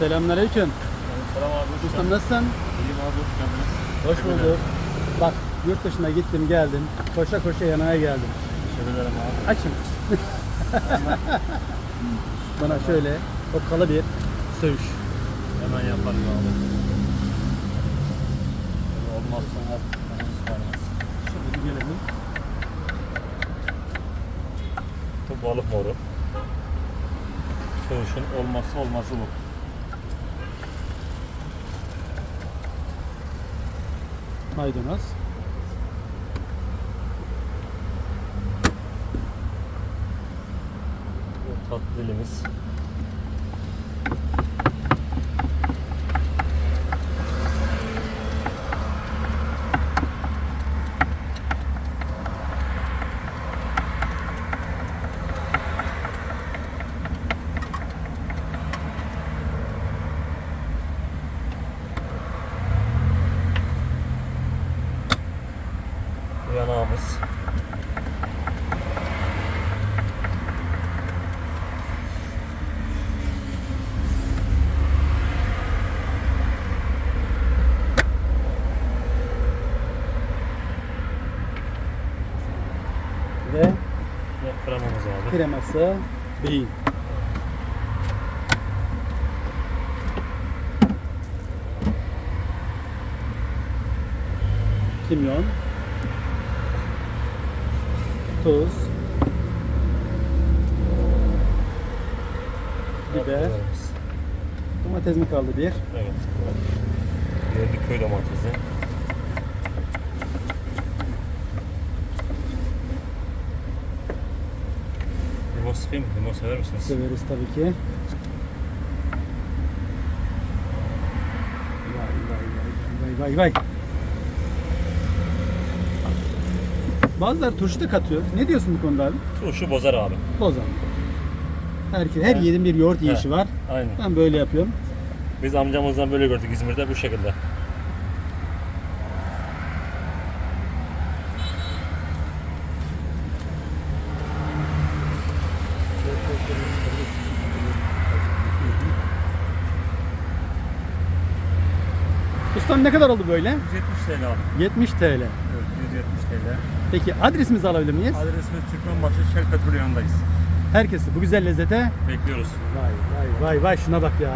Selamünaleyküm. Selam abi. Ustam nasılsın? İyiyim abi hoş geldiniz. Hoş bulduk. Bak yurt dışına gittim geldim. Koşa koşa yanına geldim. Teşekkür ederim abi. Açım. Bana şöyle okkalı bir söğüş. Hemen yaparım abi. Böyle Olmazsa kalmaz. Şöyle bir gelelim. Bu balık moru. Söğüşün olmazsa olmazı bu. Maydanoz. Tatlı dilimiz. Yanağımız. Ve Ve kremamız abi. kreması beyin. Kimyon. Tuz. Biber. Domates mi kaldı bir? Evet. Yerli köy domatesi. Limon sıkayım mı? Limon sever misiniz? Severiz tabii ki. Vay vay vay vay vay vay. Bazıları turşu da katıyor. Ne diyorsun bu konuda abi? Turşu bozar abi. Bozan. Her, her yiğidin bir yoğurt yiyişi var. Aynen. Ben böyle yapıyorum. Biz amcamızdan böyle gördük İzmir'de bu şekilde. Ustam ne kadar oldu böyle? 170 TL abi. 70 TL. Evet 170 TL. Peki adresimizi alabilir miyiz? Adresimiz Türkmenbaşı Shell Petrol yanındayız. Herkesi bu güzel lezzete Bekliyoruz. Vay vay vay vay şuna bak ya.